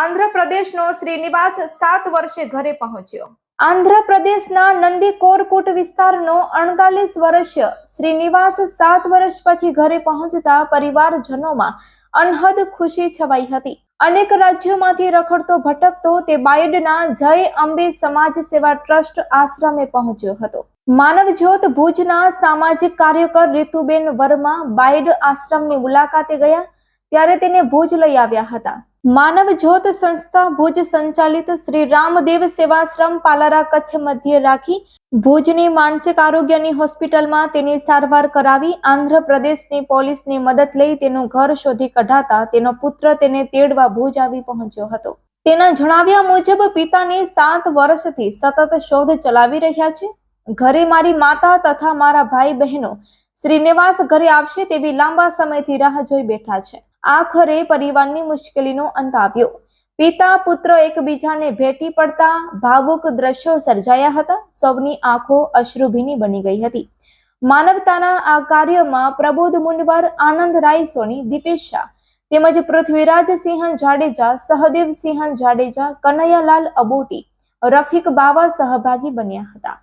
આંધ્રપ્રદેશનો શ્રીનિવાસ સાત વર્ષે ઘરે પહોંચ્યો. આંધ્રપ્રદેશના નંદી કોરકુટ વિસ્તારનો અડતાલીસ વર્ષીય શ્રીનિવાસ સાત વર્ષ પછી ઘરે પહોંચતા પરિવારજનોમાં અનહદ ખુશી છવાઈ હતી. અનેક રાજ્યોમાંથી રખડતો ભટકતો તે બાયડના જય અંબે સમાજ સેવા ટ્રસ્ટ આશ્રમે પહોંચ્યો હતો. માનવજ્યોત ભુજના સામાજિક કાર્યકર રીતુબેન વર્મા બાયડ આશ્રમની મુલાકાતે ગયા, ત્યારે તેને ભુજ લઈ આવ્યા હતા. માનવ જ્યોત સંસ્થા ભુજ સંચાલિત શ્રી રામદેવ સેવાશ્રમ પાલારા કચ્છ મધ્ય રાખી ભુજની માનસિક આરોગ્યની હોસ્પિટલમાં તેની સારવાર કરાવી આંધ્રપ્રદેશની પોલીસની મદદ લઈ તેનું ઘર શોધી કઢાતા તેનો પુત્ર તેને તેડવા ભુજ આવી પહોંચ્યો હતો. તેના જણાવ્યા મુજબ પિતાને સાત વર્ષથી સતત શોધ ચલાવી રહ્યા છે. ઘરે મારી માતા તથા મારા ભાઈ બહેનો શ્રીનિવાસ ઘરે આવશે તેવી લાંબા સમયથી રાહ જોઈ બેઠા છે. આખરે પરિવારની મુશ્કેલીનો અંત આવ્યો. પિતા, પુત્ર એકબીજાને ભેટી પડતા ભાવુક દ્રશ્યો સર્જાયા હતા. સૌની આંખો અશ્રુભીની બની ગઈ હતી. માનવતાના આ કાર્યમાં પ્રબોધ મુંડવાર આનંદ રાય, સોની, દીપેશ શાહ તેમજ પૃથ્વીરાજસિંહ જાડેજા સહદેવસિંહ જાડેજા, કનૈયાલાલ અબોટી, રફીક બાવા સહભાગી બન્યા હતા.